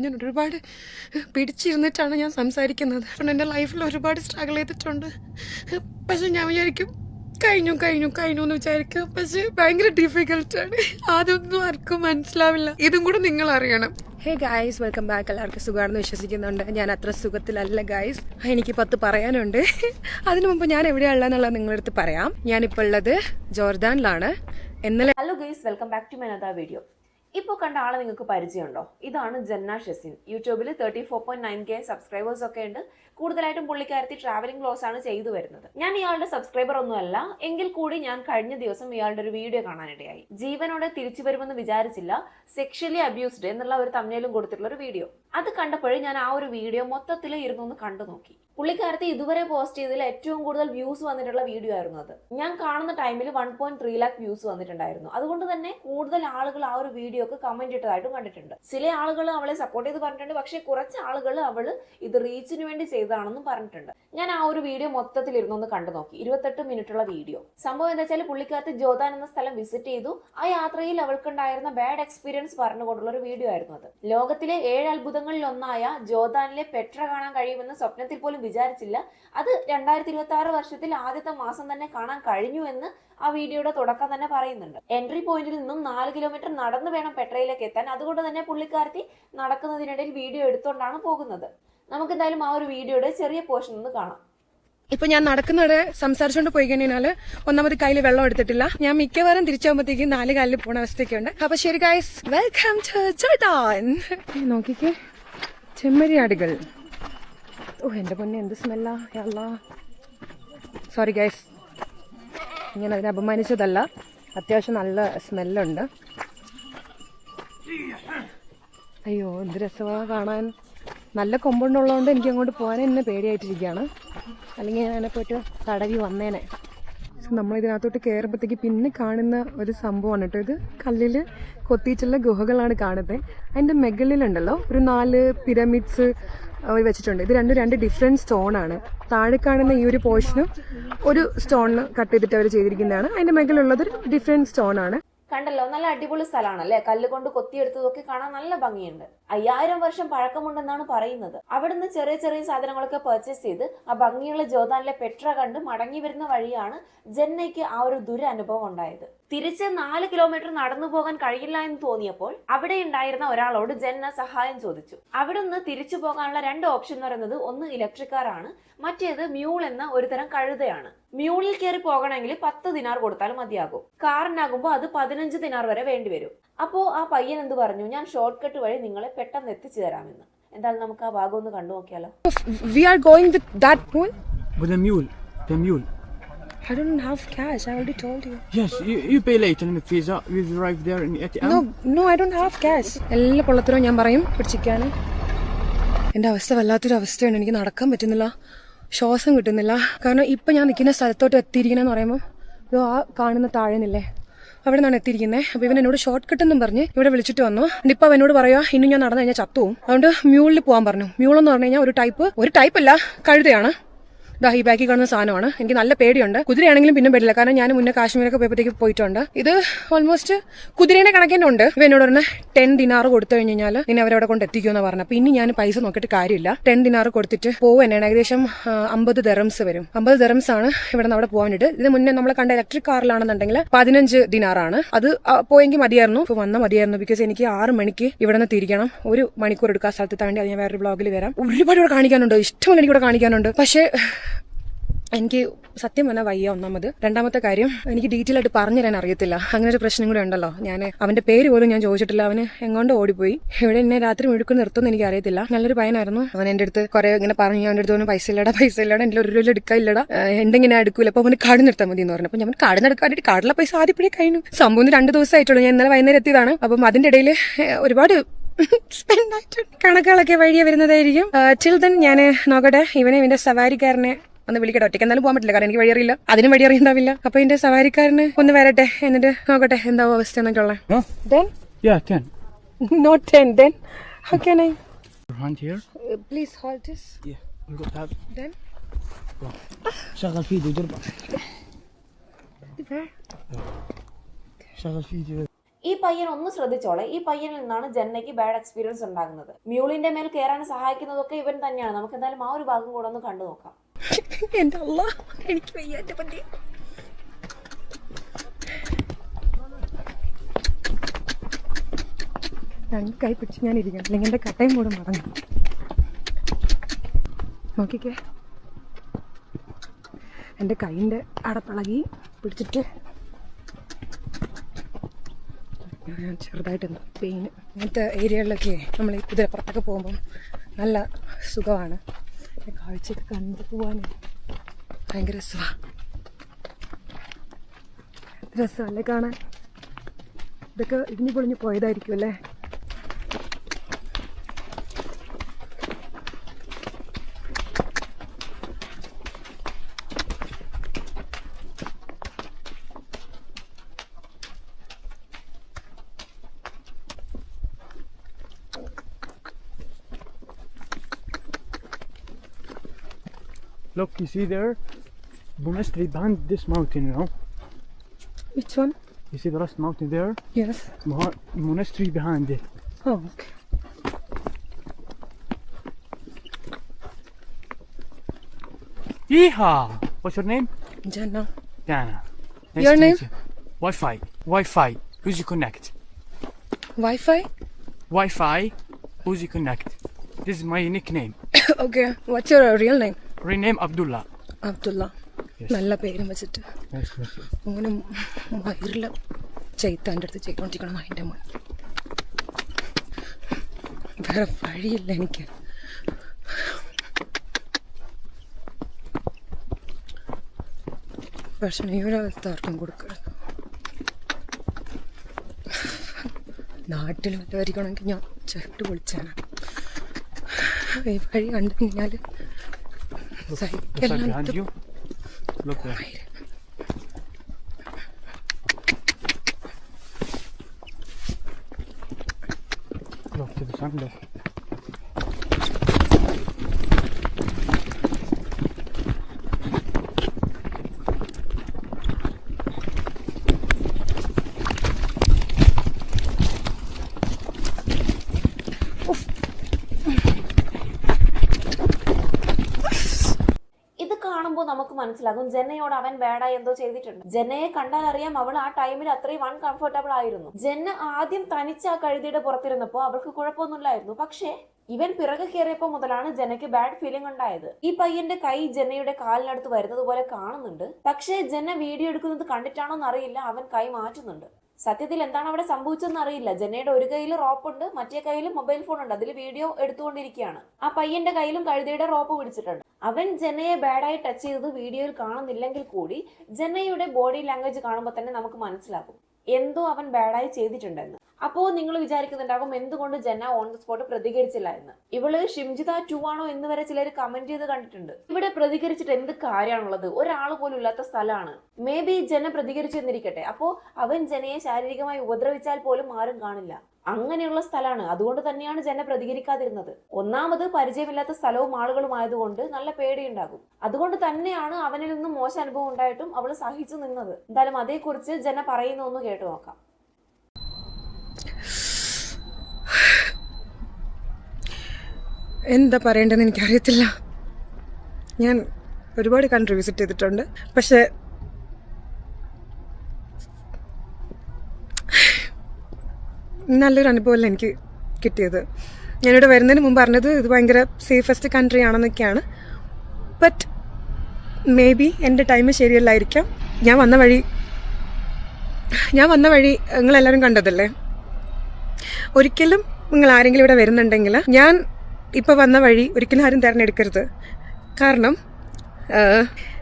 ഞാൻ ഒരുപാട് പിടിച്ചിരുന്നിട്ടാണ് ഞാൻ സംസാരിക്കുന്നത്. കാരണം എന്റെ ലൈഫിൽ ഒരുപാട് സ്ട്രഗിൾ ചെയ്തിട്ടുണ്ട്. പക്ഷെ ഞാൻ വിചാരിക്കും കഴിഞ്ഞു കഴിഞ്ഞു കഴിഞ്ഞു എന്ന് വിചാരിക്കും. പക്ഷെ ഭയങ്കര ഡിഫിക്കൽട്ടാണ് അതൊന്നും ആർക്കും മനസ്സിലാവില്ല. ഇതും കൂടെ നിങ്ങൾ അറിയണം. ഹേ ഗായ്സ് വെൽക്കം ബാക്ക് എല്ലാവർക്കും സുഖമാണെന്ന് വിശ്വസിക്കുന്നുണ്ട്. ഞാൻ അത്ര സുഖത്തിലല്ല ഗായ്സ് എനിക്ക് പത്ത് പറയാനുണ്ട്. അതിനു മുമ്പ് ഞാൻ എവിടെയുള്ളതെന്നുള്ളത് നിങ്ങളുടെ അടുത്ത് പറയാം. ഞാനിപ്പോൾ ഉള്ളത് ജോർദാനിലാണ്. ഇന്നലെ hello guys welcome back to my അതാ വീഡിയോ ഇപ്പോൾ കണ്ട ആളെ നിങ്ങൾക്ക് പരിചയമുണ്ടോ? ഇതാണ് ജന്ന ഷെസിൻ. യൂട്യൂബിൽ thirty four point nine K subscribers ഒക്കെ ഉണ്ട്. കൂടുതലായിട്ടും പുള്ളിക്കാരത്തി ട്രാവലിംഗ് ബ്ലോസ് ആണ് ചെയ്തു വരുന്നത്. ഞാൻ ഇയാളുടെ സബ്സ്ക്രൈബർ ഒന്നുമല്ല എങ്കിൽ കൂടി ഞാൻ കഴിഞ്ഞ ദിവസം ഇയാളുടെ ഒരു വീഡിയോ കാണാനിടയായി. ജീവനോടെ തിരിച്ചു വരുമെന്ന് വിചാരിച്ചില്ല. സെക്ഷലി അബ്യൂസ്ഡ് എന്നുള്ള ഒരു തമ്മിലും കൊടുത്തിട്ടുള്ള ഒരു വീഡിയോ അത് കണ്ടപ്പോഴേ ഞാൻ ആ ഒരു വീഡിയോ മൊത്തത്തിൽ ഇരുന്നൊന്ന് കണ്ടു നോക്കി പുള്ളിക്കാരത്തി ഇതുവരെ പോസ്റ്റ് ചെയ്തതിൽ ഏറ്റവും കൂടുതൽ വ്യൂസ് വന്നിട്ടുള്ള വീഡിയോ ആയിരുന്നു അത്. ഞാൻ കാണുന്ന ടൈമിൽ one point three lakh views വന്നിട്ടുണ്ടായിരുന്നു. അതുകൊണ്ട് തന്നെ കൂടുതൽ ആളുകൾ ആ ഒരു വീഡിയോക്ക് കമന്റ് ഇട്ടതായിട്ടും കണ്ടിട്ടുണ്ട്. ചില ആളുകൾ അവളെ സപ്പോർട്ട് ചെയ്ത് പറഞ്ഞിട്ടുണ്ട്. പക്ഷേ കുറച്ച് ആളുകൾ അവൾ ഇത് റീച്ചിന് വേണ്ടി ചെയ്തതാണെന്നും പറഞ്ഞിട്ടുണ്ട്. ഞാൻ ആ ഒരു വീഡിയോ മൊത്തത്തിൽ ഇരുന്നൊന്ന് കണ്ടു നോക്കി. ഇരുപത്തെട്ട് മിനിറ്റുള്ള വീഡിയോ സംഭവം എന്താ വെച്ചാൽ പുള്ളിക്കാരത്ത് ജോതാൻ എന്ന സ്ഥലം വിസിറ്റ് ചെയ്തു. ആ യാത്രയിൽ അവൾക്കുണ്ടായിരുന്ന ബാഡ് എക്സ്പീരിയൻസ് പറഞ്ഞുകൊണ്ടുള്ള ഒരു വീഡിയോ ആയിരുന്നു അത്. ലോകത്തിലെ ഏഴ് അത്ഭുതങ്ങളിൽ ഒന്നായ ജോതാനിലെ പെട്ര കാണാൻ കഴിയുമെന്ന് സ്വപ്നത്തിൽ പോലും വിചാരിച്ചില്ല. അത് രണ്ടായിരത്തി ഇരുപത്തി ആറ് വർഷത്തിൽ ആദ്യത്തെ മാസം തന്നെ കാണാൻ കഴിഞ്ഞു എന്ന് ആ വീഡിയോയുടെ തുടക്കം തന്നെ പറയുന്നുണ്ട്. എൻട്രി പോയിന്റിൽ നിന്നും നാല് കിലോമീറ്റർ നടന്നു വേണം പെട്രയിലേക്ക് എത്താൻ. അതുകൊണ്ട് തന്നെ പുള്ളിക്കാരത്തി നടക്കുന്നതിനിടയിൽ വീഡിയോ എടുത്തുകൊണ്ടാണ് പോകുന്നത്. നമുക്ക് എന്തായാലും ആ ഒരു വീഡിയോയുടെ ചെറിയ പോർഷൻ ഒന്ന് കാണാം. ഇപ്പൊ ഞാൻ നടക്കുന്നവരെ സംസാരിച്ചുകൊണ്ട് പോയി കഴിഞ്ഞാൽ ഒന്നാമത് കയ്യിൽ വെള്ളം എടുത്തിട്ടില്ല. ഞാൻ മിക്കവാറും തിരിച്ചാകുമ്പോഴത്തേക്കും നാല് കാലിൽ പോണ അവസ്ഥയൊക്കെ ഉണ്ട് അപ്പൊ ശരി ഗൈസ് വെൽക്കം നോക്കിക്കേ ചെമ്മരിയാടുകൾ. ഓ എന്റെ പൊന്നെ എന്ത് സ്മെല്ലാ അല്ല. സോറി ഗൈസ് ഞാൻ അതിനെ അപമാനിച്ചതല്ല. അത്യാവശ്യം നല്ല സ്മെല്ലുണ്ട് അയ്യോ എന്ത് രസമാണ് കാണാൻ. നല്ല കൊമ്പുണ്ടുള്ളതുകൊണ്ട് എനിക്ക് അങ്ങോട്ട് പോകാൻ എന്നെ പേടിയായിട്ടിരിക്കുകയാണ്. അല്ലെങ്കിൽ ഞാൻ അതിനെ പോയിട്ട് തടവി വന്നേനെ. നമ്മളിതിനകത്തോട്ട് നമ്മൾ ഇതിനകത്തോട്ട് കയറുമ്പോഴത്തേക്ക് പിന്നെ കാണുന്ന ഒരു സംഭവമാണ് കേട്ടോ ഇത്. കല്ലിൽ കൊത്തിയിട്ടുള്ള ഗുഹകളാണ് കാണുന്നത്. അതിന്റെ മെഗളിലുണ്ടല്ലോ ഒരു നാല് പിരമിഡ്സ് അവർ വെച്ചിട്ടുണ്ട്. ഇത് രണ്ടും രണ്ട് ഡിഫറെന്റ് സ്റ്റോൺ ആണ്. താഴെ കാണുന്ന ഈ ഒരു പോർഷനും ഒരു സ്റ്റോണിന് കട്ട് ചെയ്തിട്ട് അവർ ചെയ്തിരിക്കുന്നതാണ്. അതിന്റെ മേഖലയുള്ളത് ഡിഫറെന്റ് സ്റ്റോൺ ആണ്. കണ്ടല്ലോ നല്ല അടിപൊളി സ്ഥലമാണല്ലേ കല്ല് കൊണ്ട് കൊത്തിയെടുത്തതൊക്കെ കാണാൻ നല്ല ഭംഗിയുണ്ട്. അയ്യായിരം വർഷം പഴക്കമുണ്ടെന്നാണ് പറയുന്നത്. അവിടുന്ന് ചെറിയ ചെറിയ സാധനങ്ങളൊക്കെ പർച്ചേസ് ചെയ്ത് ആ ഭംഗിയുള്ള ജോതാനിലെ പെട്ര കണ്ട് മടങ്ങി വരുന്ന വഴിയാണ് ജെന്നയ്ക്ക് ആ ഒരു ദുരനുഭവം ഉണ്ടായത്. തിരിച്ച് നാല് കിലോമീറ്റർ നടന്നു പോകാൻ കഴിയില്ല എന്ന് തോന്നിയപ്പോൾ അവിടെ ഉണ്ടായിരുന്ന ഒരാളോട് ജെന്ന സഹായം ചോദിച്ചു. അവിടുന്ന് തിരിച്ചു പോകാനുള്ള രണ്ട് ഓപ്ഷൻ എന്ന് പറയുന്നത് ഒന്ന് ഇലക്ട്രിക് കാറാണ് മറ്റേത് മ്യൂൾ എന്ന ഒരു തരം കഴുതയാണ്. മ്യൂളിൽ കയറി പോകണമെങ്കിൽ പത്ത് ദിനാർ കൊടുത്താൽ മതിയാകും കാറിനാകുമ്പോൾ അത് പതിനഞ്ച് ദിനാർ വരെ വേണ്ടി വരും അപ്പോ ആ പയ്യൻ എന്ത് പറഞ്ഞു ഞാൻ ഷോർട്ട് കട്ട് വഴി നിങ്ങളെ പെട്ടെന്ന് എത്തിച്ചു തരാമെന്ന് എന്തായാലും നമുക്ക് ആ ഭാഗം ഒന്ന് കണ്ടു നോക്കിയാലോ we are going with that pool mule. The mule. I don't have cash. I already told you. Yes, you, you pay later in the visa. We arrive there in ATM. No, no, I don't have cash. എല്ലാ പൊള്ളത്തരവും ഞാൻ പറയും പിടിച്ചിരിക്കാൻ എന്റെ അവസ്ഥ വല്ലാത്തൊരു അവസ്ഥയാണ് എനിക്ക് നടക്കാൻ പറ്റുന്നില്ല ശ്വാസം കിട്ടുന്നില്ല. കാരണം ഇപ്പം ഞാൻ നിൽക്കുന്ന സ്ഥലത്തോട്ട് എത്തിയിരിക്കണമെന്ന് പറയുമ്പോൾ ഇതോ ആ കാണുന്ന താഴെന്നില്ലേ? അവിടെ നിന്നാണ് എത്തിയിരിക്കുന്നത് അപ്പോൾ ഇവൻ എന്നോട് ഷോർട്ട് കട്ട് എന്നും പറഞ്ഞ് ഇവിടെ വിളിച്ചിട്ട് വന്നു. ഇപ്പം അവൻ എന്നോട് പറയുക ഇനി ഞാൻ നടന്നു കഴിഞ്ഞാൽ ചത്തുവും അതുകൊണ്ട് മ്യൂളിൽ പോകാൻ പറഞ്ഞു. മ്യൂൾ എന്ന് പറഞ്ഞു കഴിഞ്ഞാൽ ഒരു ടൈപ്പ് ഒരു ടൈപ്പ് അല്ല കഴുതയാണ്. ദാ ഈ ബാക്കി കാണുന്ന സാധനമാണ്. എനിക്ക് നല്ല പേടിയുണ്ട്. കുതിരയാണെങ്കിലും പിന്നെ പേടില്ല കാരണം ഞാൻ മുന്നേ കാശ്മീരൊക്കെ പോയപ്പോഴത്തേക്ക് പോയിട്ടുണ്ട്. ഇത് ഓൾമോസ്റ്റ് കുതിരേനെ കണക്കിന് ഉണ്ട്. ഇവ എന്നോട് പറഞ്ഞ ടെൻ ദിനാറ് കൊടുത്തു കഴിഞ്ഞ് കഴിഞ്ഞാൽ നിന്നെ അവരവിടെ കൊണ്ട് എത്തിക്കുമെന്ന് പറഞ്ഞു. പിന്നെ ഞാൻ പൈസ നോക്കിയിട്ട് കാര്യമില്ല. ടെൻ ദിനാറ് കൊടുത്തിട്ട് പോവുന്നതാണ് ഏകദേശം അമ്പത് ദറംസ് വരും. അമ്പത് ദറംസ് ആണ് ഇവിടെ നിന്ന് അവിടെ പോകാനായിട്ട്. ഇതിന് മുന്നേ നമ്മൾ കണ്ട ഇലക്ട്രിക് കാറിലാണെന്നുണ്ടെങ്കിൽ പതിനഞ്ച് ദിനാറാണ്. അത് പോയെങ്കിൽ മതിയായിരുന്നു. ഇപ്പൊ വന്ന മതിയായിരുന്നു ബിക്കോസ് എനിക്ക് ആറ് മണിക്ക് ഇവിടെ നിന്ന് തിരിക്കണം. ഒരു മണിക്കൂർ എടുക്കുക ആ സ്ഥലത്ത് താണ്ടി അത് ഞാൻ വേറൊരു ബ്ലോഗിൽ വരാം. ഒരുപാട് ഇവിടെ കാണിക്കാനുണ്ട്. ഇഷ്ടമല്ല എനിക്ക് ഇവിടെ കാണിക്കാനുണ്ട്. പക്ഷേ എനിക്ക് സത്യം പറഞ്ഞാൽ വയ്യ ഒന്നാമത്. രണ്ടാമത്തെ കാര്യം എനിക്ക് ഡീറ്റെയിൽ ആയിട്ട് പറഞ്ഞു തരാൻ അറിയത്തില്ല. അങ്ങനെ ഒരു പ്രശ്നം കൂടെ ഉണ്ടല്ലോ. ഞാൻ അവന്റെ പേര് പോലും ഞാൻ ചോദിച്ചിട്ടില്ല. അവന് എങ്ങോട്ട് ഓടിപ്പോയി. ഇവിടെ എന്നെ രാത്രി മുഴുക്കുന്ന നിർത്തുമെന്ന് എനിക്ക് അറിയത്തില്ല നല്ലൊരു പയ്യനായിരുന്നു. അവൻ എന്റെ അടുത്ത് കുറെ ഇങ്ങനെ പറഞ്ഞു. അവന്റെ അടുത്ത് പൈസ ഇല്ലടാ പൈസ ഇല്ലടാ എന്റെ ഒരു രൂപ എടുക്കാനില്ലടാ എന്തെങ്കിലും എടുക്കൂല. അപ്പൊ അവന് കാട് നിർത്താൻ മതി എന്ന് പറഞ്ഞു. അപ്പൊ ഞാൻ കാട് നടക്കാനായിട്ട് കാടുള്ള പൈസ ആദ്യപ്പോഴേ കഴിഞ്ഞു. സംഭവം രണ്ട് ദിവസം ആയിട്ടുള്ളൂ. ഞാൻ ഇന്നലെ വൈകുന്നേരം എത്തിയതാണ്. അപ്പം അതിന്റെ ഇടയിൽ ഒരുപാട് സ്പെൻഡ് ആയിട്ടുണ്ട് കണക്കുകളൊക്കെ വഴിയെ വരുന്നതായിരിക്കും. ചിൽ ദൻ ഞാൻ നോക്കട്ടെ. ഇവനെ ഇവന്റെ സവാരിക്കാരനെ ഒന്ന് വിളിക്കട്ടെ ഒറ്റയ്ക്ക് എന്നാലും പോകാൻ പറ്റില്ല കാരണം എനിക്ക് വഴിയറിയില്ല അതിനും വഴി അറിയണ്ടാവില്ല അപ്പൊ എന്റെ സവാരിക്കാരന് ഒന്ന് വരട്ടെ എന്നിട്ട് നോക്കട്ടെ എന്താവും അവസ്ഥ എന്നൊക്കെ ഉള്ളത് Huh? Then Yeah, ten. Not ten then how can I Your hand here. Please hold this Yeah. We got that. Then شغل فيديو دربك شغل فيديو ഈ പയ്യൻ പയ്യൻ ഒന്ന് ശ്രദ്ധിച്ചോളെ ഈ പയ്യനിൽ നിന്നാണ് ജന്നയ്ക്ക് ബാഡ് എക്സ്പീരിയൻസ് ഉണ്ടാകുന്നത് മ്യൂളിന്റെ മേൽ കയറാൻ സഹായിക്കുന്നതൊക്കെ ഇവൻ തന്നെയാണ് നമുക്ക് എന്തായാലും ആ ഒരു ഭാഗം കൂടെ ഒന്ന് കണ്ടു നോക്കാം എന്റെ അല്ല എനിക്ക് വയ്യ എന്റെ പണ്ടി രണ്ട് കൈ പിടിച്ച് ഞാൻ ഇരിക്കണം. അല്ലെങ്കിൽ എന്റെ കട്ടയും കൂടെ മടങ്ങും നോക്കിക്കേ. എന്റെ കൈയിന്റെ അടപ്പിളകി പിടിച്ചിട്ട് ഞാൻ പെയിൻ ഇങ്ങനത്തെ ഏരിയകളിലൊക്കെ നമ്മൾ ഈ കുതിരപ്പുറത്തൊക്കെ പോകുമ്പം നല്ല സുഖമാണ്. ഈ കാഴ്ചയൊക്കെ കണ്ടു പോകാൻ ഭയങ്കര രസമാണ് രസമല്ലേ കാണാൻ? ഇതൊക്കെ ഇടിഞ്ഞു പൊളിഞ്ഞു പോയതായിരിക്കും അല്ലേ? Look, you see there? Monastery behind this mountain, you know? Which one? You see the last mountain there? Yes. Monastery behind it. Oh, okay. Yeehaw! What's your name? Jana. Jana. Nice your name? You. Wi-Fi. Wi-Fi. Uzi Connect. Wi-Fi? Wi-Fi. Uzi Connect. This is my nickname. okay. What's your real name? Rename Abdulla Abdulla നല്ല പേരും വെച്ചിട്ട്. അങ്ങനെ വയറിൽ ചെയ്ത്താന്റെ അടുത്ത് ചെയ്തോണ്ടിരിക്കണം അതിന്റെ മോൻ. വേറെ വഴിയില്ല എനിക്ക്. പക്ഷെ ഈ ആർക്കും കൊടുക്കരുത്. നാട്ടിൽ വല്ലവരിക്കണമെങ്കിൽ ഞാൻ ചേട്ട് വിളിച്ചാണ് ഈ വഴി കണ്ടു കഴിഞ്ഞാൽ Look, so look get behind you. Look there. Look to the sun there. നമുക്ക് മനസ്സിലാകും. ജെന്നയോട് അവൻ ബാഡായി എന്തോ ചെയ്തിട്ടുണ്ട്. ജെന്നയെ കണ്ടാൽ അറിയാം അവൾ ആ ടൈമിൽ അത്രയും അൺകംഫർട്ടബിൾ ആയിരുന്നു. ജെന്ന ആദ്യം തനിച്ച് ആ കഴുതിയുടെ പുറത്തിരുന്നപ്പോ അവൾക്ക് കുഴപ്പമൊന്നുമില്ലായിരുന്നു. പക്ഷേ ഇവൻ പിറകെ കയറിയപ്പോൾ മുതലാണ് ജനയ്ക്ക് ബാഡ് ഫീലിംഗ് ഉണ്ടായത്. ഈ പയ്യന്റെ കൈ ജനയുടെ കാലിനടുത്ത് വരുന്നത് പോലെ കാണുന്നുണ്ട്. പക്ഷേ ജന വീഡിയോ എടുക്കുന്നത് കണ്ടിട്ടാണോ എന്നറിയില്ല. അവൻ കൈ മാറ്റുന്നുണ്ട്. സത്യത്തിൽ എന്താണ് അവിടെ സംഭവിച്ചതെന്ന് അറിയില്ല. ജനയുടെ ഒരു കയ്യിൽ റോപ്പുണ്ട് മറ്റേ കയ്യിൽ മൊബൈൽ ഫോൺ ഉണ്ട്. അതിൽ വീഡിയോ എടുത്തുകൊണ്ടിരിക്കുകയാണ്. ആ പയ്യന്റെ കയ്യിലും കഴുതയുടെ റോപ്പ് പിടിച്ചിട്ടുണ്ട്. അവൻ ജനയെ ബാഡായി ടച്ച് ചെയ്തത് വീഡിയോയിൽ കാണുന്നില്ലെങ്കിൽ കൂടി ജനയുടെ ബോഡി ലാംഗ്വേജ് കാണുമ്പോൾ തന്നെ നമുക്ക് മനസ്സിലാകും. എന്തോ അവൻ ബാഡായി ചെയ്തിട്ടുണ്ടെന്ന്. അപ്പോൾ നിങ്ങൾ വിചാരിക്കുന്നുണ്ടാകും എന്തുകൊണ്ട് ജന ഓൺ ദ സ്പോട്ട് പ്രതികരിച്ചില്ല എന്ന്. ഇവൾ ഷിംജിത ടു ആണോ എന്ന് വരെ ചിലർ കമന്റ് ചെയ്ത് കണ്ടിട്ടുണ്ട്. ഇവിടെ പ്രതികരിച്ചിട്ട് എന്ത് കാര്യമാണുള്ളത്? ഒരാൾ പോലും ഇല്ലാത്ത സ്ഥലമാണ്. മേ ബി ജന പ്രതികരിച്ചു എന്നിരിക്കട്ടെ. അപ്പോ അവൻ ജനയെ ശാരീരികമായി ഉപദ്രവിച്ചാൽ പോലും ആരും കാണില്ല. അങ്ങനെയുള്ള സ്ഥലമാണ്. അതുകൊണ്ട് തന്നെയാണ് ജന പ്രതികരിക്കാതിരുന്നത്. ഒന്നാമത് പരിചയമില്ലാത്ത സ്ഥലവും ആളുകളും ആയതുകൊണ്ട് നല്ല പേടിയുണ്ടാകും. അതുകൊണ്ട് തന്നെയാണ് അവനിൽ നിന്നും മോശം അനുഭവം ഉണ്ടായിട്ടും അവൾ സഹിച്ചു നിന്നത്. എന്തായാലും അതേക്കുറിച്ച് ജന പറയുന്ന ഒന്ന് കേട്ടു നോക്കാം. എന്താ പറയേണ്ടതെന്ന് എനിക്കറിയത്തില്ല. ഞാൻ ഒരുപാട് കൺട്രി വിസിറ്റ് ചെയ്തിട്ടുണ്ട്. പക്ഷെ നല്ലൊരു അനുഭവമല്ല എനിക്ക് കിട്ടിയത്. ഞാനിവിടെ വരുന്നതിന് മുമ്പ് പറഞ്ഞത് ഇത് ഭയങ്കര സേഫസ്റ്റ് കൺട്രി ആണെന്നൊക്കെയാണ്. ബട്ട് മേ ബി എന്റെ ടൈം ശരിയല്ലായിരിക്കാം. ഞാൻ വന്ന വഴി ഞാൻ വന്ന വഴി നിങ്ങളെല്ലാവരും കണ്ടതല്ലേ? ഒരിക്കലും നിങ്ങൾ ആരെങ്കിലും ഇവിടെ വരുന്നുണ്ടെങ്കിൽ ഞാൻ ഇപ്പോൾ വന്ന വഴി ഒരിക്കലും ആരും തിരഞ്ഞെടുക്കരുത് കാരണം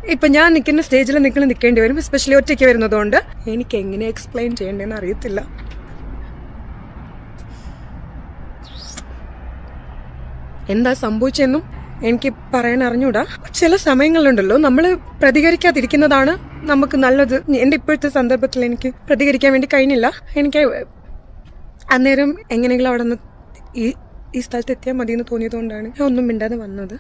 ഇപ്പം ഞാൻ നിൽക്കുന്ന സ്റ്റേജിൽ നിങ്ങൾ നിൽക്കേണ്ടി വരും എസ്പെഷ്യലി ഒറ്റയ്ക്ക് വരുന്നതുകൊണ്ട്. എനിക്ക് എങ്ങനെ എക്സ്പ്ലെയിൻ ചെയ്യേണ്ടതെന്ന് അറിയത്തില്ല. എന്താ സംഭവിച്ചെന്നും എനിക്ക് പറയാൻ അറിഞ്ഞൂടാ. ചില സമയങ്ങളിലുണ്ടല്ലോ നമ്മൾ പ്രതികരിക്കാതിരിക്കുന്നതാണ് നമുക്ക് നല്ലത്. എന്റെ ഇപ്പോഴത്തെ സന്ദർഭത്തിൽ എനിക്ക് പ്രതികരിക്കാൻ വേണ്ടി കഴിഞ്ഞില്ല. എനിക്ക് അന്നേരം എങ്ങനെയെങ്കിലും അവിടെ നിന്ന് ഈ ഈ സ്ഥലത്ത് എത്തിയാൽ മതി എന്ന് തോന്നിയതുകൊണ്ടാണ് ഞാൻ ഒന്നും മിണ്ടാതെ വന്നത്.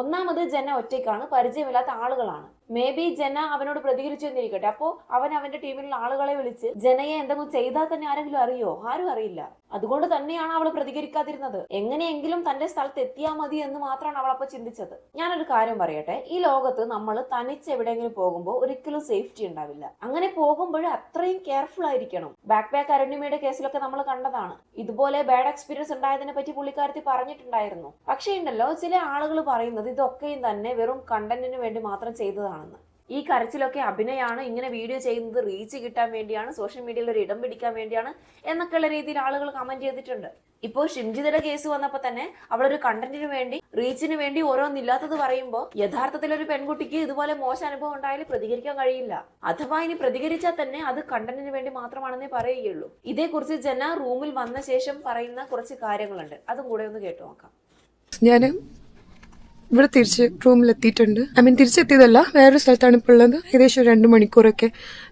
ഒന്നാമത് ജന ഒറ്റയ്ക്കാണ് പരിചയമില്ലാത്ത ആളുകളാണ്. മേ ബി ജന അവനോട് പ്രതികരിച്ചു എന്നിരിക്കട്ടെ. അപ്പോ അവൻ അവന്റെ ടീമിലുള്ള ആളുകളെ വിളിച്ച് ജനയെ എന്തെങ്കിലും ചെയ്താൽ തന്നെ ആരെങ്കിലും അറിയോ? ആരും അറിയില്ല. അതുകൊണ്ട് തന്നെയാണ് അവൾ പ്രതികരിക്കാതിരുന്നത്. എങ്ങനെയെങ്കിലും തന്റെ സ്ഥലത്ത് എത്തിയാൽ മതി എന്ന് മാത്രമാണ് അവൾ അപ്പൊ ചിന്തിച്ചത്. ഞാനൊരു കാര്യം പറയട്ടെ. ഈ ലോകത്ത് നമ്മൾ തനിച്ച് എവിടെയെങ്കിലും പോകുമ്പോൾ ഒരിക്കലും സേഫ്റ്റി ഉണ്ടാവില്ല. അങ്ങനെ പോകുമ്പോൾ അത്രയും കെയർഫുൾ ആയിരിക്കണം. ബാക്ക് ബാക്ക് അരുണിമയുടെ കേസിലൊക്കെ നമ്മൾ കണ്ടതാണ്. ഇതുപോലെ ബാഡ് എക്സ്പീരിയൻസ് ഉണ്ടായതിനെ പറ്റി പുള്ളിക്കാരത്തി പറഞ്ഞിട്ടുണ്ടായിരുന്നു. പക്ഷേ ഉണ്ടല്ലോ ചില ആളുകൾ പറയുന്നത് ഇതൊക്കെയും തന്നെ വെറും കണ്ടന്റിന് വേണ്ടി മാത്രം ചെയ്തതാണെന്ന് ഈ കരച്ചിലൊക്കെ അഭിനയമാണ് ഇങ്ങനെ വീഡിയോ ചെയ്യുന്നത് റീച്ച് കിട്ടാൻ വേണ്ടിയാണ് സോഷ്യൽ മീഡിയയിൽ ഒരു ഇടം പിടിക്കാൻ വേണ്ടിയാണ് എന്നൊക്കെയുള്ള രീതിയിൽ ആളുകൾ കമന്റ് ചെയ്തിട്ടുണ്ട്. ഇപ്പോൾ ഷിംജിതയുടെ കേസ് വന്നപ്പോൾ തന്നെ അവളൊരു കണ്ടന്റിന് വേണ്ടി റീച്ചിന് വേണ്ടി ഓരോന്നില്ലാത്തത് പറയുമ്പോൾ യഥാർത്ഥത്തിൽ ഒരു പെൺകുട്ടിക്ക് ഇതുപോലെ മോശം അനുഭവം ഉണ്ടായാലും പ്രതികരിക്കാൻ കഴിയില്ല. അഥവാ ഇനി പ്രതികരിച്ചാൽ തന്നെ അത് കണ്ടന്റിന് വേണ്ടി മാത്രമാണെന്നേ പറയുകയുള്ളൂ. ഇതേക്കുറിച്ച് ജന റൂമിൽ വന്ന ശേഷം പറയുന്ന കുറച്ച് കാര്യങ്ങളുണ്ട്. അതും കൂടെ ഒന്ന് കേട്ടു നോക്കാം. ഞാൻ ഇവിടെ തിരിച്ച് റൂമിലെത്തിയിട്ടുണ്ട്. ഐ മീൻ തിരിച്ചെത്തിയതല്ല വേറൊരു സ്ഥലത്താണ് ഇപ്പോൾ ഉള്ളത്. ഏകദേശം രണ്ട് മണിക്കൂറൊക്കെ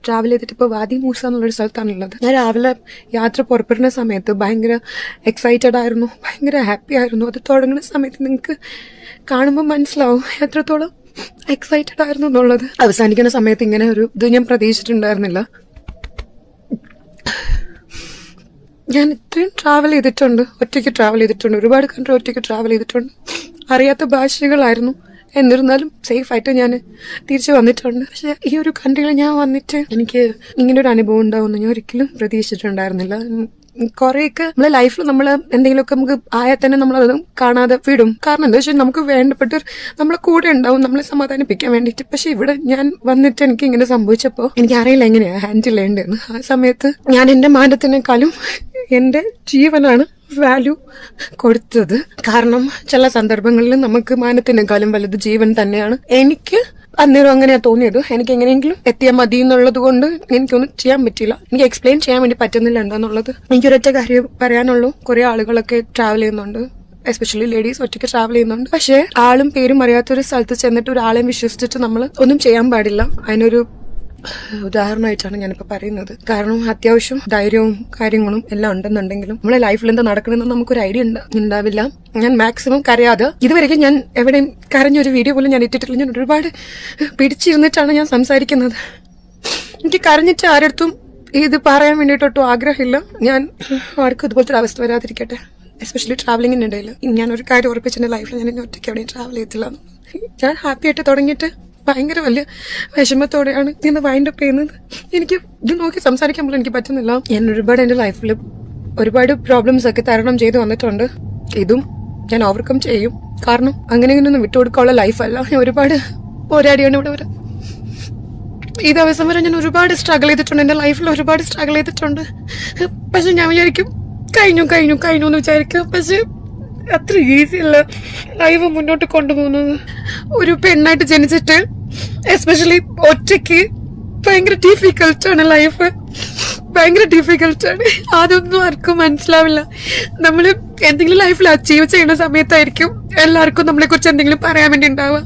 ട്രാവൽ ചെയ്തിട്ട് ഇപ്പോൾ വാദി മൂസ എന്നുള്ളൊരു സ്ഥലത്താണ് ഉള്ളത്. ഞാൻ രാവിലെ യാത്ര പുറപ്പെടുന്ന സമയത്ത് ഭയങ്കര എക്സൈറ്റഡ് ആയിരുന്നു ഭയങ്കര ഹാപ്പി ആയിരുന്നു. അത് തുടങ്ങുന്ന സമയത്ത് നിങ്ങൾക്ക് കാണുമ്പോൾ മനസ്സിലാവും എത്രത്തോളം എക്സൈറ്റഡ് ആയിരുന്നു എന്നുള്ളത്. അവസാനിക്കുന്ന സമയത്ത് ഇങ്ങനെ ഒരു ഇത് ഞാൻ പ്രതീക്ഷിച്ചിട്ടുണ്ടായിരുന്നില്ല. ഞാൻ ഇത്രയും ട്രാവൽ ചെയ്തിട്ടുണ്ട് ഒറ്റയ്ക്ക് ട്രാവൽ ചെയ്തിട്ടുണ്ട് ഒരുപാട് കൺട്രി ഒറ്റയ്ക്ക് ട്രാവൽ ചെയ്തിട്ടുണ്ട്. അറിയാത്ത ഭാഷകളായിരുന്നു. എന്നിരുന്നാലും സേഫ് ആയിട്ട് ഞാൻ തിരിച്ചു വന്നിട്ടുണ്ട്. പക്ഷെ ഈ ഒരു കൺട്രിയിൽ ഞാൻ വന്നിട്ട് എനിക്ക് ഇങ്ങനെ ഒരു അനുഭവം ഉണ്ടാവുമെന്ന് ഞാൻ ഒരിക്കലും പ്രതീക്ഷിച്ചിട്ടുണ്ടായിരുന്നില്ല. കുറെയൊക്കെ നമ്മളെ ലൈഫിൽ നമ്മൾ എന്തെങ്കിലുമൊക്കെ നമുക്ക് ആയാൽ തന്നെ നമ്മൾ കാണാതെ വിടും. കാരണം എന്താ വെച്ചാൽ നമുക്ക് വേണ്ടപ്പെട്ട നമ്മളെ കൂടെ ഉണ്ടാവും നമ്മളെ സമാധാനിപ്പിക്കാൻ വേണ്ടിയിട്ട്. പക്ഷെ ഇവിടെ ഞാൻ വന്നിട്ട് എനിക്ക് ഇങ്ങനെ സംഭവിച്ചപ്പോൾ എനിക്ക് അറിയില്ല എങ്ങനെയാണ് ഹാൻഡിൽ ചെയ്യേണ്ടതെന്ന്. ആ സമയത്ത് ഞാൻ എന്റെ മാനത്തിനേക്കാളും എന്റെ ജീവനാണ് വാല്യൂ കൊടുത്തത്. കാരണം ചില സന്ദർഭങ്ങളിൽ നമുക്ക് മാനത്തിനേക്കാളും വലുത് ജീവൻ തന്നെയാണ്. എനിക്ക് അന്നേരം അങ്ങനെയാ തോന്നിയത്. എനിക്ക് എങ്ങനെയെങ്കിലും എത്തിയാൽ മതി എന്നുള്ളത് കൊണ്ട് എനിക്കൊന്നും ചെയ്യാൻ പറ്റില്ല എനിക്ക് എക്സ്പ്ലെയിൻ ചെയ്യാൻ വേണ്ടി പറ്റുന്നില്ല എന്താന്നുള്ളത്. എനിക്കൊരൊറ്റ കാര്യം പറയാനുള്ളൂ. കുറെ ആളുകളൊക്കെ ട്രാവൽ ചെയ്യുന്നുണ്ട്. എസ്പെഷ്യലി ലേഡീസ് ഒറ്റയ്ക്ക് ട്രാവൽ ചെയ്യുന്നുണ്ട്. പക്ഷേ ആളും പേരും അറിയാത്ത ഒരു സ്ഥലത്ത് ചെന്നിട്ട് ഒരാളെയും വിശ്വസിച്ചിട്ട് നമ്മൾ ഒന്നും ചെയ്യാൻ പാടില്ല. അതിനൊരു ഉദാഹരണമായിട്ടാണ് ഞാനിപ്പോ പറയുന്നത്. കാരണം അത്യാവശ്യം ധൈര്യവും കാര്യങ്ങളും എല്ലാം ഉണ്ടെന്നുണ്ടെങ്കിലും നമ്മളെ ലൈഫിൽ എന്താ നടക്കണമെന്ന് നമുക്കൊരു ഐഡിയ ഉണ്ട് ഉണ്ടാവില്ല ഞാൻ മാക്സിമം കരയാതെ ഇതുവരെയും ഞാൻ എവിടെയും കരഞ്ഞൊരു വീഡിയോ പോലും ഞാൻ ഇട്ടിട്ടില്ല. ഞാൻ ഒരുപാട് പിടിച്ചിരുന്നിട്ടാണ് ഞാൻ സംസാരിക്കുന്നത്. എനിക്ക് കരഞ്ഞിട്ട് ആരടുത്തും ഇത് പറയാൻ വേണ്ടിയിട്ടൊട്ടും ആഗ്രഹമില്ല. ഞാൻ ആർക്കും ഇതുപോലത്തെ ഒരു അവസ്ഥ വരാതിരിക്കട്ടെ. എസ്പെഷ്യലി ട്രാവലിങ്ങിന് ഇടയിൽ ഞാൻ ഒരു കാര്യം ഉറപ്പിച്ചെന്റെ ലൈഫിൽ ഞാൻ ഇനി ഒറ്റയ്ക്ക് എവിടെയും ട്രാവൽ ചെയ്തില്ല ഞാൻ ഹാപ്പി ആയിട്ട് തുടങ്ങിയിട്ട് ഭയങ്കര വലിയ വിഷമത്തോടെയാണ് ഇന്ന് വൈൻഡ് അപ്പ് ചെയ്യുന്നത്. എനിക്ക് ഇത് നോക്കി സംസാരിക്കാൻ പോലും എനിക്ക് പറ്റുന്നില്ല. ഞാൻ ഒരുപാട് എന്റെ ലൈഫിൽ ഒരുപാട് പ്രോബ്ലംസ് ഒക്കെ തരണം ചെയ്ത് വന്നിട്ടുണ്ട്. ഇതും ഞാൻ ഓവർകം ചെയ്യും. കാരണം അങ്ങനെ ഇങ്ങനെയൊന്നും വിട്ടുകൊടുക്കാനുള്ള ലൈഫല്ല ഞാൻ ഒരുപാട് പോരാടിയാണ് ഇവിടെ വരെ. ഈ ദിവസം വരെ ഞാൻ ഒരുപാട് സ്ട്രഗിൾ ചെയ്തിട്ടുണ്ട്. എന്റെ ലൈഫിൽ ഒരുപാട് സ്ട്രഗിൾ ചെയ്തിട്ടുണ്ട്. പക്ഷെ ഞാൻ വിചാരിക്കും കഴിഞ്ഞു കഴിഞ്ഞു കഴിഞ്ഞു എന്ന് വിചാരിക്കും. പക്ഷെ അത്ര ഈസി അല്ല. ലൈഫ് മുന്നോട്ട് കൊണ്ടുപോകുന്നത്. ഒരു പെണ്ണായിട്ട് ജനിച്ചിട്ട് എസ്പെഷ്യലി ഒറ്റയ്ക്ക് ഭയങ്കര ഡിഫിക്കൽട്ടാണ് ലൈഫ് ഭയങ്കര ഡിഫിക്കൽട്ടാണ് അതൊന്നും ആർക്കും മനസ്സിലാവില്ല. നമ്മൾ എന്തെങ്കിലും ലൈഫിൽ അച്ചീവ് ചെയ്യുന്ന സമയത്തായിരിക്കും എല്ലാവർക്കും നമ്മളെ കുറിച്ച് എന്തെങ്കിലും പറയാൻ വേണ്ടി ഉണ്ടാവുക.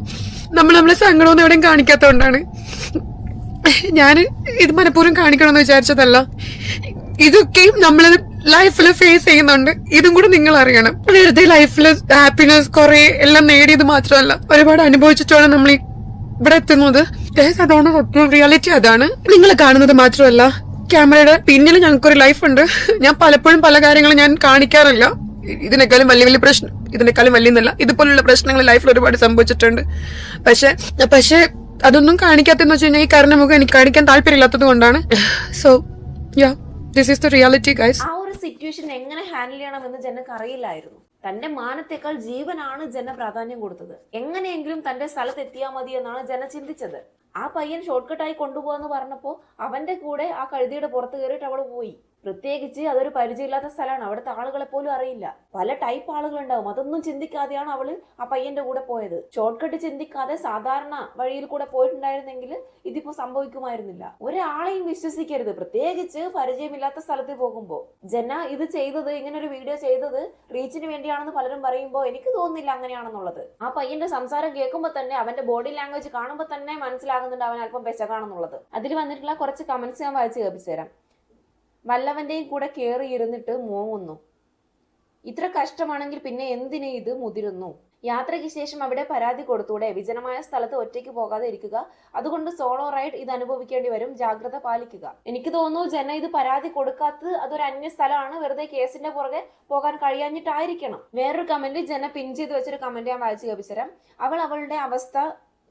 നമ്മൾ നമ്മളെ സങ്കടമൊന്നും എവിടെയും കാണിക്കാത്തതുകൊണ്ടാണ്. ഞാൻ ഇത് മനഃപൂർവം കാണിക്കണമെന്ന് വിചാരിച്ചതല്ല. ഇതൊക്കെയും നമ്മൾ ലൈഫിൽ ഫേസ് ചെയ്യുന്നുണ്ട്. ഇതും കൂടെ നിങ്ങൾ അറിയണം. വെറുതെ ലൈഫിൽ ഹാപ്പിനെസ് കുറെ എല്ലാം നേടിയത് മാത്രമല്ല. ഒരുപാട് അനുഭവിച്ചിട്ടാണ് നമ്മൾ ഈ ഇവിടെ എത്തുന്നത് അതാണ് സത്യം. റിയാലിറ്റി അതാണ്. നിങ്ങൾ കാണുന്നത് മാത്രമല്ല ക്യാമറയുടെ പിന്നിൽ ഞങ്ങൾക്കൊരു ലൈഫ് ഉണ്ട്. ഞാൻ പലപ്പോഴും പല കാര്യങ്ങളും ഞാൻ കാണിക്കാറില്ല. ഇതിനേക്കാളും വലിയ വലിയ പ്രശ്നം ഇതിനേക്കാളും വലിയ ഇതുപോലുള്ള പ്രശ്നങ്ങൾ ലൈഫിൽ ഒരുപാട് സംഭവിച്ചിട്ടുണ്ട്. പക്ഷെ പക്ഷെ അതൊന്നും കാണിക്കാത്തെന്ന് വെച്ച് കഴിഞ്ഞാൽ ഈ കാരണം നമുക്ക് എനിക്ക് കാണിക്കാൻ താല്പര്യമില്ലാത്തത് കൊണ്ടാണ്. So yeah this is the reality guys ആ ഒരു സിറ്റുവേഷൻ എങ്ങനെ ഹാൻഡിൽ ചെയ്യണം എന്ന് ജനക്ക് അറിയില്ലായിരുന്നു. തന്റെ മാനത്തേക്കാൾ ജീവനാണ് ജന പ്രാധാന്യം കൊടുത്തത്. എങ്ങനെയെങ്കിലും തന്റെ സ്ഥലത്ത് എത്തിയാൽ മതി എന്നാണ് ജന ചിന്തിച്ചത്. ആ പയ്യൻ ഷോർട്ട് കട്ടായി കൊണ്ടുപോകാന്ന് പറഞ്ഞപ്പോൾ അവന്റെ കൂടെ ആ കഴുതിയുടെ പുറത്ത് കയറിയിട്ട് അവൾ പോയി. പ്രത്യേകിച്ച് അതൊരു പരിചയമില്ലാത്ത സ്ഥലമാണ്. അവിടുത്തെ ആളുകളെ പോലും അറിയില്ല. പല ടൈപ്പ് ആളുകളുണ്ടാവും. അതൊന്നും ചിന്തിക്കാതെയാണ് അവൾ ആ പയ്യന്റെ കൂടെ പോയത്. ഷോർട്ട് കട്ട് ചിന്തിക്കാതെ സാധാരണ വഴിയിൽ കൂടെ പോയിട്ടുണ്ടായിരുന്നെങ്കിൽ ഇതിപ്പോ സംഭവിക്കുമായിരുന്നില്ല. ഒരാളെയും വിശ്വസിക്കരുത്. പ്രത്യേകിച്ച് പരിചയമില്ലാത്ത സ്ഥലത്ത് പോകുമ്പോൾ ജന ഇത് ചെയ്തത് ഇങ്ങനെ ഒരു വീഡിയോ ചെയ്തത് റീച്ചിന് വേണ്ടിയാണെന്ന് പലരും പറയുമ്പോൾ എനിക്ക് തോന്നുന്നില്ല അങ്ങനെയാണെന്നുള്ളത്. ആ പയ്യന്റെ സംസാരം കേൾക്കുമ്പോൾ തന്നെ അവന്റെ ബോഡി ലാംഗ്വേജ് കാണുമ്പോൾ തന്നെ മനസ്സിലാകുന്നുണ്ട് അവൻ അല്പം പെശകാണെന്നുള്ളത് അതിൽ വന്നിട്ടുള്ള കുറച്ച് കമന്റ്സ് ഞാൻ വായിച്ച് കേൾപ്പിച്ചു തരാം. വല്ലവന്റെയും കൂടെ കയറി ഇരുന്നിട്ട് മൂങ്ങുന്നു. ഇത്ര കഷ്ടമാണെങ്കിൽ പിന്നെ എന്തിനു ഇത് മുതിരുന്നു? യാത്രയ്ക്ക് ശേഷം അവിടെ പരാതി കൊടുത്തൂടെ? വിജനമായ സ്ഥലത്ത് ഒറ്റയ്ക്ക് പോകാതെ ഇരിക്കുക. അതുകൊണ്ട് സോളോ റൈഡ് ഇത് അനുഭവിക്കേണ്ടി വരും. ജാഗ്രത പാലിക്കുക. എനിക്ക് തോന്നുന്നു ജന ഇത് പരാതി കൊടുക്കാത്തത് അതൊരു അന്യ സ്ഥലമാണ്. വെറുതെ കേസിന്റെ പുറകെ പോകാൻ കഴിയാഞ്ഞിട്ടായിരിക്കണം. വേറൊരു കമന്റ് ജന പിൻ ചെയ്ത് വെച്ചൊരു കമന്റ് ഞാൻ വായിച്ചു കേൾപ്പിച്ചരാം അവൾ അവളുടെ അവസ്ഥ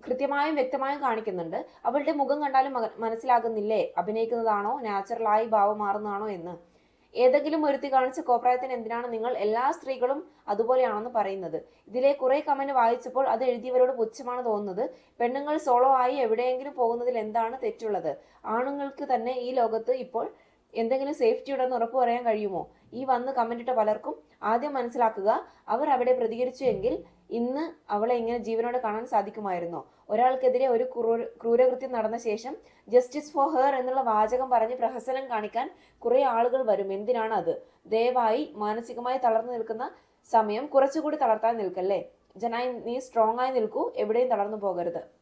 കൃത്യമായും വ്യക്തമായും കാണിക്കുന്നുണ്ട്. അവളുടെ മുഖം കണ്ടാലും മനസ്സിലാകുന്നില്ലേ? അഭിനയിക്കുന്നതാണോ? നാച്ചുറലായി ഭാവം മാറുന്നതാണോ എന്ന്. ഏതെങ്കിലും ഒരുത്തി കാണിച്ച കോപ്രായത്തിന് എന്തിനാണ് നിങ്ങൾ എല്ലാ സ്ത്രീകളും അതുപോലെയാണെന്ന് പറയുന്നത്? ഇതിലെ കുറെ കമന്റ് വായിച്ചപ്പോൾ അത് എഴുതിയവരോട് പുച്ഛമാണ് തോന്നുന്നത്. പെണ്ണുങ്ങൾ സോളോ ആയി എവിടെയെങ്കിലും പോകുന്നതിൽ എന്താണ് തെറ്റുള്ളത്? ആണുങ്ങൾക്ക് തന്നെ ഈ ലോകത്ത് ഇപ്പോൾ എന്തെങ്കിലും സേഫ്റ്റി ഉണ്ടെന്ന് ഉറപ്പ് പറയാൻ കഴിയുമോ? ഈ വന്ന് കമന്റ് ഇട്ട പലർക്കും ആദ്യം മനസ്സിലാക്കുക അവർ അവിടെ പ്രതികരിച്ചു എങ്കിൽ ഇന്ന് അവളെ ഇങ്ങനെ ജീവനോടെ കാണാൻ സാധിക്കുമായിരുന്നോ. ഒരാൾക്കെതിരെ ഒരു ക്രൂര ക്രൂരകൃത്യം നടന്ന ശേഷം ജസ്റ്റിസ് ഫോർ ഹെർ എന്നുള്ള വാചകം പറഞ്ഞ് പ്രഹസനം കാണിക്കാൻ കുറേ ആളുകൾ വരും. എന്തിനാണ് അത്? ദയവായി മാനസികമായി തളർന്നു നിൽക്കുന്ന സമയം കുറച്ചുകൂടി തളർത്താൻ നിൽക്കല്ലേ? ജനായി നീ സ്ട്രോങ് ആയി നിൽക്കൂ. എവിടെയും തളർന്നു പോകരുത്.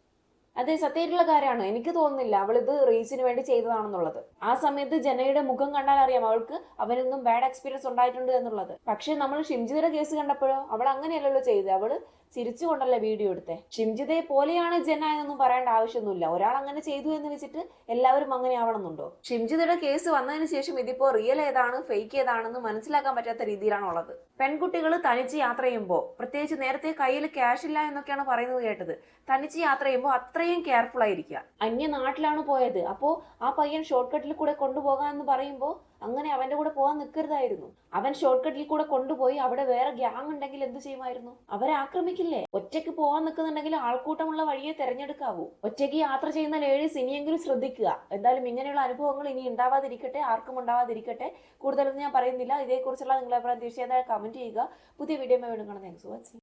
അതെ സത്യമായിട്ടുള്ള കാര്യമാണ്? എനിക്ക് തോന്നുന്നില്ല. അവൾ ഇത് റീച്ചിന് വേണ്ടി ചെയ്തതാണെന്നുള്ളത്. ആ സമയത്ത് ജനയുടെ മുഖം കണ്ടാൽ അറിയാം അവൾക്ക് അവനൊന്നും ബാഡ് എക്സ്പീരിയൻസ് ഉണ്ടായിട്ടുണ്ട് എന്നുള്ളത്. പക്ഷേ നമ്മൾ ഷിംജിതയുടെ കേസ് കണ്ടപ്പോഴോ അവൾ അങ്ങനെയല്ലല്ലോ ചെയ്തത്. അവൾ ചിരിച്ചുകൊണ്ടല്ലേ വീഡിയോ എടുത്തെ? ഷിംജിതയെ പോലെയാണ് ജന എന്നൊന്നും പറയേണ്ട ആവശ്യമൊന്നുമില്ല. ഒരാൾ അങ്ങനെ ചെയ്തു എന്ന് വെച്ചിട്ട് എല്ലാവരും അങ്ങനെ ആവണമെന്നുണ്ടോ? ഷിംജിതയുടെ കേസ് വന്നതിന് ശേഷം ഇതിപ്പോ റിയൽ ഏതാണ് ഫേക്ക് ഏതാണെന്ന് മനസ്സിലാക്കാൻ പറ്റാത്ത രീതിയിലാണ് ഉള്ളത് പെൺകുട്ടികൾ തനിച്ച് യാത്ര ചെയ്യുമ്പോൾ പ്രത്യേകിച്ച് നേരത്തെ കയ്യിൽ ക്യാഷ് ഇല്ല എന്നൊക്കെയാണ് പറയുന്നത് കേട്ടത്. തനിച്ച് യാത്ര ചെയ്യുമ്പോൾ അത്രയും കെയർഫുൾ ആയിരിക്കുക. അന്യ നാട്ടിലാണ് പോയത്. അപ്പോൾ ആ പയ്യൻ ഷോർട്ട് കട്ടിൽ കൂടെ കൊണ്ടുപോകാൻ എന്ന് പറയുമ്പോൾ അങ്ങനെ അവന്റെ കൂടെ പോകാൻ നിൽക്കരുതായിരുന്നു അവൻ ഷോർട്ട് കട്ടിൽ കൂടെ കൊണ്ടുപോയി അവിടെ വേറെ ഗ്യാങ് ഉണ്ടെങ്കിൽ എന്ത് ചെയ്യുമായിരുന്നു? അവരെ ആക്രമിക്കില്ലേ? ഒറ്റയ്ക്ക് പോകാൻ നിൽക്കുന്നുണ്ടെങ്കിൽ ആൾക്കൂട്ടമുള്ള വഴിയെ തെരഞ്ഞെടുക്കാവൂ. ഒറ്റയ്ക്ക് യാത്ര ചെയ്യുന്ന ലേഡീസ് ഇനിയെങ്കിലും ശ്രദ്ധിക്കുക. എന്തായാലും ഇങ്ങനെയുള്ള അനുഭവങ്ങൾ ഇനി ഉണ്ടാവാതിരിക്കട്ടെ ആർക്കും ഉണ്ടാവാതിരിക്കട്ടെ. കൂടുതലൊന്നും ഞാൻ പറയുന്നില്ല. ഇതേക്കുറിച്ചുള്ള നിങ്ങളുടെ അഭിപ്രായം തീർച്ചയായും കമന്റ് ചെയ്യുക. പുതിയ വീഡിയോ വേണം കാണാം. Thanks watching